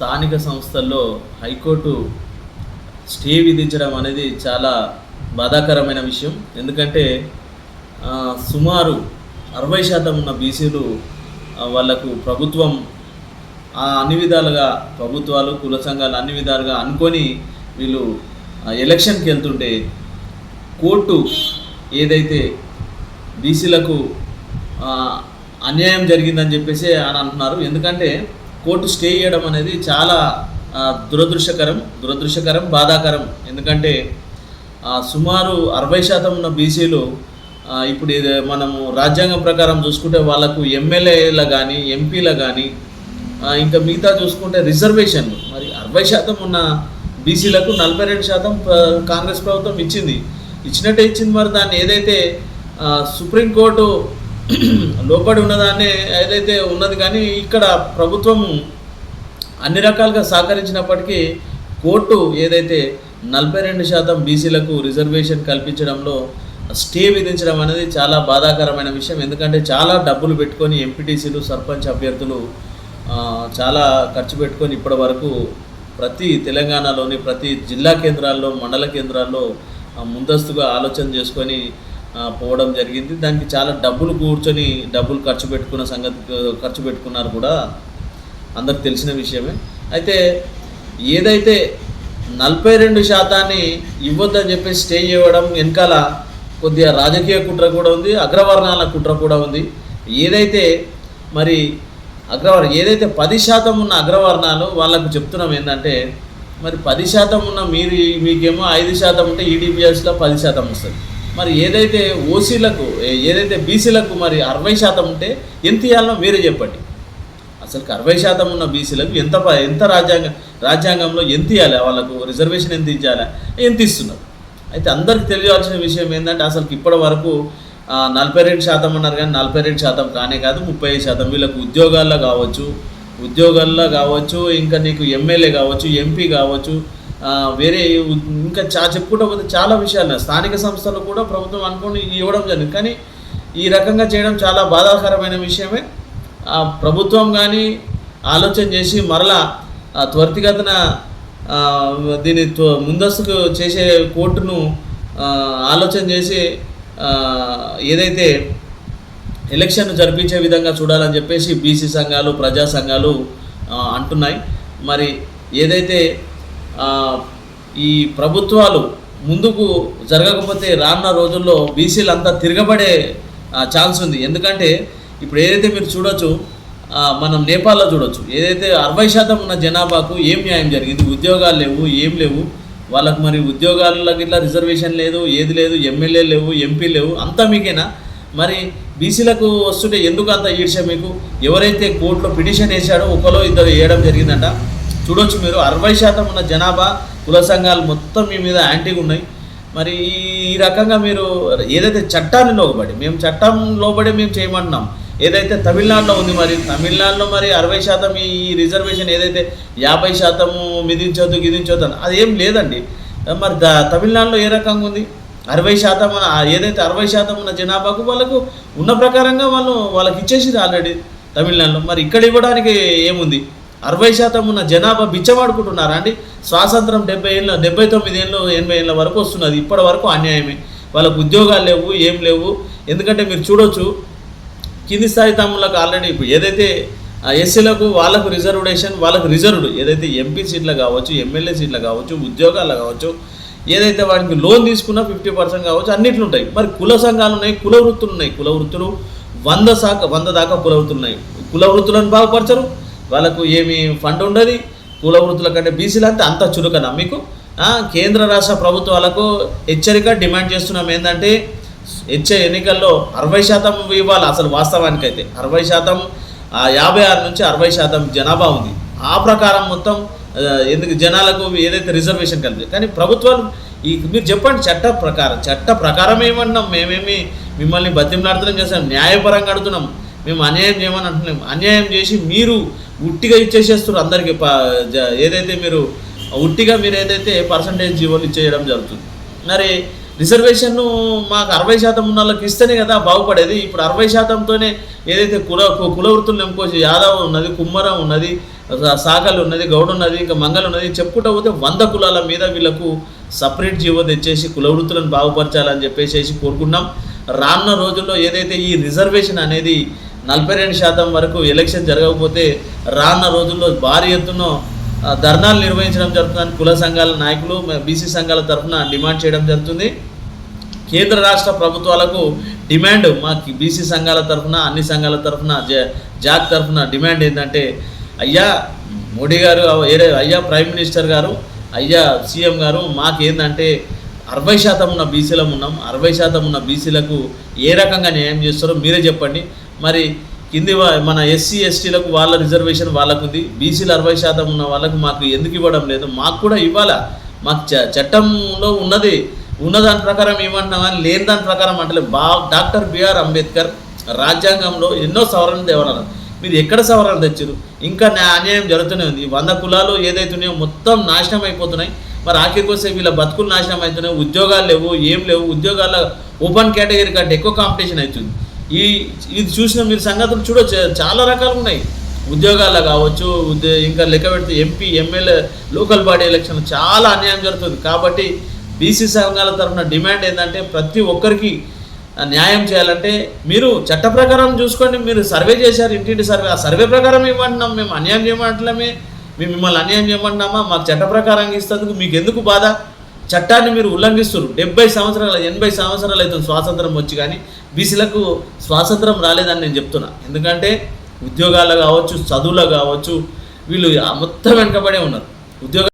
స్థానిక సంస్థల్లో high court stay విధించడం అనేది చాలా బాధాకరమైన విషయం. ఎందుకంటే సుమారు అరవై శాతం ఉన్న బీసీలు వాళ్ళకు ప్రభుత్వం ఆ అన్ని విధాలుగా ప్రభుత్వాలు కుల సంఘాలు అన్ని విధాలుగా అనుకొని వీళ్ళు ఎలక్షన్కి వెళ్తుంటే కోర్టు ఏదైతే బీసీలకు అన్యాయం జరిగిందని చెప్పేసి అని అంటున్నారు. ఎందుకంటే కోర్టు స్టే చేయడం అనేది చాలా దురదృష్టకరం దురదృష్టకరం బాధాకరం. ఎందుకంటే సుమారు అరవై శాతం ఉన్న బీసీలు ఇప్పుడు ఇది మనము రాజ్యాంగం ప్రకారం చూసుకుంటే వాళ్ళకు ఎమ్మెల్యేల కానీ ఎంపీల కానీ ఇంకా మిగతా చూసుకుంటే రిజర్వేషన్. మరి అరవై శాతం ఉన్న బీసీలకు నలభై రెండు శాతం కాంగ్రెస్ ప్రభుత్వం ఇచ్చింది. ఇచ్చినట్టే ఇచ్చింది మరి దాన్ని ఏదైతే సుప్రీంకోర్టు లోపడి ఉన్నదాన్ని ఏదైతే ఉన్నది కానీ ఇక్కడ ప్రభుత్వం అన్ని రకాలుగా సహకరించినప్పటికీ కోర్టు ఏదైతే నలభై రెండు శాతం బీసీలకు రిజర్వేషన్ కల్పించడంలో స్టే విధించడం అనేది చాలా బాధాకరమైన విషయం. ఎందుకంటే చాలా డబ్బులు పెట్టుకొని ఎంపీటీసీలు సర్పంచ్ అభ్యర్థులు చాలా ఖర్చు పెట్టుకొని ఇప్పటి వరకు ప్రతి తెలంగాణలోని ప్రతి జిల్లా కేంద్రాల్లో మండల కేంద్రాల్లో ముందస్తుగా ఆలోచన చేసుకొని పోవడం జరిగింది. దానికి చాలా డబ్బులు కూర్చొని డబ్బులు ఖర్చు పెట్టుకున్న సంగతి ఖర్చు పెట్టుకున్నారు కూడా అందరికి తెలిసిన విషయమే. అయితే ఏదైతే నలభై రెండు శాతాన్ని ఇవ్వద్దని చెప్పి స్టే చేయడం వెనకాల కొద్దిగా రాజకీయ కుట్ర కూడా ఉంది అగ్రవర్ణాల కుట్ర కూడా ఉంది. ఏదైతే మరి అగ్రవర్ ఏదైతే పది శాతం ఉన్న అగ్రవర్ణాలు వాళ్ళకు చెప్తున్నాం ఏంటంటే మరి పది శాతం ఉన్న మీరు మీకేమో ఐదు శాతం ఉంటే ఈడీపీఎస్లో పది శాతం వస్తుంది. మరి ఏదైతే ఓసీలకు ఏదైతే బీసీలకు మరి అరవై శాతం ఉంటే ఎంత ఇవ్వాలనో మీరే చెప్పండి. అసలు అరవై శాతం ఉన్న బీసీలకు ఎంత ఎంత రాజ్యాంగ రాజ్యాంగంలో ఎంత ఇవ్వాలి వాళ్ళకు రిజర్వేషన్ ఎంత ఇచ్చాలా? ఎంత ఇస్తున్నారు? అయితే అందరికి తెలియాల్సిన విషయం ఏంటంటే అసలు ఇప్పటి వరకు నలభై రెండు శాతం అన్నారు కానీ నలభై రెండు శాతం కానే కాదు ముప్పై ఐదు శాతం వీళ్ళకు ఉద్యోగాల్లో కావచ్చు ఉద్యోగాల్లో కావచ్చు ఇంకా నీకు ఎమ్మెల్యే కావచ్చు ఎంపీ కావచ్చు వేరే ఇంకా చా చెప్పుకుంటూ పోతే చాలా విషయాలు స్థానిక సంస్థలు కూడా ప్రభుత్వం అనుకుని ఇవ్వడం జరిగింది. కానీ ఈ రకంగా చేయడం చాలా బాధాకరమైన విషయమే. ప్రభుత్వం కానీ ఆలోచన చేసి మరలా ఆ త్వరితగతిన దీన్ని త్వ- ముందస్తుకు చేసే కోర్టును ఆలోచన చేసి ఏదైతే ఎలక్షన్ జరిపించే విధంగా చూడాలని చెప్పేసి బీసీ సంఘాలు ప్రజా సంఘాలు అంటున్నాయి. మరి ఏదైతే ఈ ప్రభుత్వాలు ముందుకు జరగకపోతే రానున్న రోజుల్లో బీసీలు అంతా తిరగబడే ఛాన్స్ ఉంది. ఎందుకంటే ఇప్పుడు ఏదైతే మీరు చూడొచ్చు మనం నేపాల్లో చూడొచ్చు. ఏదైతే అరవై శాతం ఉన్న జనాభాకు ఏం న్యాయం జరిగింది? ఉద్యోగాలు లేవు ఏం లేవు? వాళ్ళకు మరి ఉద్యోగాలకు ఇట్లా రిజర్వేషన్ లేదు ఏది లేదు ఎమ్మెల్యే లేవు ఎంపీ లేవు అంతా మీకేనా? మరి బీసీలకు వస్తుంటే ఎందుకు అంత ఈర్ష్య మీకు? ఎవరైతే కోర్టులో పిటిషన్ వేశాడో ఒకలో ఇద్దరు వేయడం జరిగిందంట. చూడొచ్చు మీరు. అరవై శాతం ఉన్న జనాభా కుల సంఘాలు మొత్తం మీ మీద యాంటీగా ఉన్నాయి. మరి ఈ రకంగా మీరు ఏదైతే చట్టాన్ని లోబడి మేము చట్టం లోబడి మేము చేయమంటున్నాం. ఏదైతే తమిళనాడులో ఉంది మరి తమిళనాడులో మరి అరవై శాతం ఈ రిజర్వేషన్ ఏదైతే యాభై శాతము మిదించొద్దు గిదించొద్దు అని ఏం లేదండి. మరి ద తమిళనాడులో ఏ రకంగా ఉంది? అరవై శాతం ఏదైతే అరవై శాతం ఉన్న జనాభాకు వాళ్ళకు ఉన్న ప్రకారంగా వాళ్ళు వాళ్ళకి ఇచ్చేసింది ఆల్రెడీ తమిళనాడులో. మరి ఇక్కడ ఇవ్వడానికి ఏముంది? అరవై శాతం ఉన్న జనాభా బిచ్చమాడుకుంటున్నారా అండి? స్వాతంత్రం డెబ్బై ఏళ్ళ డెబ్బై తొమ్మిది ఏళ్ళు ఎనభై ఏళ్ళ వరకు వస్తున్నది. ఇప్పటి వరకు అన్యాయమే. వాళ్ళకు ఉద్యోగాలు లేవు ఏం లేవు. ఎందుకంటే మీరు చూడొచ్చు కింది స్థాయి తమ్ములకు ఆల్రెడీ ఇప్పుడు ఏదైతే ఎస్సీలకు వాళ్ళకు రిజర్వేషన్ వాళ్ళకు రిజర్వ్డ్ ఏదైతే ఎంపీ సీట్లు కావచ్చు ఎమ్మెల్యే సీట్లు కావచ్చు ఉద్యోగాలు కావచ్చు ఏదైతే వాడికి లోన్ తీసుకున్నా ఫిఫ్టీ పర్సెంట్ కావచ్చు అన్నిట్లు ఉంటాయి. మరి కుల సంఘాలు ఉన్నాయి కుల వృత్తులు ఉన్నాయి. కుల వృత్తులు వంద శాఖ వంద దాకా కుల వృత్తులు ఉన్నాయి. కుల వృత్తులను బాగుపరచరు వాళ్ళకు ఏమి ఫండ్ ఉండదు. కుల వృత్తుల కంటే బీసీలు అంటే అంత చురుకనా మీకు? కేంద్ర రాష్ట్ర ప్రభుత్వాలకు హెచ్చరిక డిమాండ్ చేస్తున్నాం ఏంటంటే వచ్చే ఎన్నికల్లో అరవై శాతం ఇవ్వాలి అసలు వాస్తవానికైతే. అరవై శాతం యాభై ఆరు నుంచి అరవై శాతం జనాభా ఉంది. ఆ ప్రకారం మొత్తం ఎందుకు జనాలకు ఏదైతే రిజర్వేషన్ కలిపి కానీ ప్రభుత్వాలు ఈ మీరు చెప్పండి చట్ట ప్రకారం. చట్ట ప్రకారం ఏమన్నాం మేమేమి మిమ్మల్ని బతిమలాడుతున్నాం చేస్తాం న్యాయపరంగా అడుగుతున్నాం. మేము అన్యాయం చేయమని అంటున్నాం అన్యాయం చేసి మీరు ఉట్టిగా ఇచ్చేసేస్తున్నారు అందరికీ. జ- ఏదైతే మీరు ఉట్టిగా మీరు ఏదైతే పర్సంటేజ్ జీవోలు ఇచ్చేయడం జరుగుతుంది. మరి రిజర్వేషన్ మాకు అరవై శాతం ఉన్న వాళ్ళకి ఇస్తేనే కదా బాగుపడేది. ఇప్పుడు అరవై శాతంతోనే ఏదైతే కుల కుల వృత్తులు నింపుకోవచ్చు యాదవ్ ఉన్నది కుమ్మరం ఉన్నది సా- సాకలు ఉన్నది గౌడ ఉన్నది ఇంకా మంగళ ఉన్నది చెప్పుకుంటా పోతే వంద కులాల మీద వీళ్ళకు సపరేట్ జీవో తెచ్చేసి కుల వృత్తులను బాగుపరచాలని చెప్పేసి కోరుకున్నాం రానున్న రోజుల్లో ఏదైతే ఈ రిజర్వేషన్ అనేది నలభై రెండు శాతం వరకు ఎలక్షన్ జరగకపోతే రానున్న రోజుల్లో భారీ ఎత్తున ధర్నాలు నిర్వహించడం జరుగుతుందని కుల సంఘాల నాయకులు బీసీ సంఘాల తరఫున డిమాండ్ చేయడం జరుగుతుంది. కేంద్ర రాష్ట్ర ప్రభుత్వాలకు డిమాండ్ మా బీసీ సంఘాల తరఫున అన్ని సంఘాల తరఫున జాక్ తరఫున డిమాండ్ ఏంటంటే అయ్యా మోడీ గారు ఏరే అయ్యా ప్రైమ్ మినిస్టర్ గారు అయ్యా సీఎం గారు మాకేందంటే అరవై శాతం ఉన్న బీసీలం ఉన్నాం. అరవై శాతం ఉన్న బీసీలకు ఏ రకంగా న్యాయం చేస్తారో మీరే చెప్పండి. మరి కింది మన ఎస్సీ ఎస్టీలకు వాళ్ళ రిజర్వేషన్ వాళ్ళకు ఉంది బీసీలు అరవై శాతం ఉన్న వాళ్ళకు మాకు ఎందుకు ఇవ్వడం లేదు? మాకు కూడా ఇవ్వాలా? మాకు చ చట్టంలో ఉన్నది. ఉన్న దాని ప్రకారం ఏమంటున్నాం లేని దాని ప్రకారం అంటే బా డాక్టర్ బిఆర్ అంబేద్కర్ రాజ్యాంగంలో ఎన్నో సవరణ తేవన్నారు మీరు ఎక్కడ సవరణ తెచ్చారు ఇంకా నా అన్యాయం జరుగుతూనే ఉంది. వంద కులాలు ఏదైతున్నాయో మొత్తం నాశనం అయిపోతున్నాయి. మరి ఆఖరికోసే వీళ్ళ బతుకులు నాశనం అవుతున్నాయి. ఉద్యోగాలు లేవు ఏం లేవు. ఉద్యోగాల ఓపెన్ కేటగిరీ కంటే ఎక్కువ కాంపిటీషన్ అవుతుంది. ఈ ఇది చూసిన మీరు సంగతులు చూడొచ్చు. చాలా రకాలు ఉన్నాయి. ఉద్యోగాల్లో కావచ్చు ఇంకా లెక్క పెడితే MP MLA local body election చాలా అన్యాయం జరుగుతుంది. కాబట్టి బీసీ సంఘాల తరఫున డిమాండ్ ఏంటంటే ప్రతి ఒక్కరికి న్యాయం చేయాలంటే మీరు చట్ట ప్రకారం చూసుకోండి మీరు సర్వే చేశారు ఇంటింటి సర్వే. ఆ సర్వే ప్రకారం ఇవ్వంటున్నాం మేము అన్యాయం చేయమంటలేమే. మేము మిమ్మల్ని అన్యాయం చేయమంటున్నామా? మాకు చట్ట ప్రకారం ఇస్తేందుకు మీకు ఎందుకు బాధ? చట్టాన్ని మీరు ఉల్లంఘిస్తున్నారు. డెబ్బై సంవత్సరాల ఎనభై సంవత్సరాలు అవుతుంది స్వాతంత్రం వచ్చి కానీ బీసీలకు స్వాతంత్రం రాలేదని నేను చెప్తున్నా. ఎందుకంటే ఉద్యోగాలు కావచ్చు చదువులో కావచ్చు వీళ్ళు మొత్తం వెనకబడే ఉన్నారు. ఉద్యోగ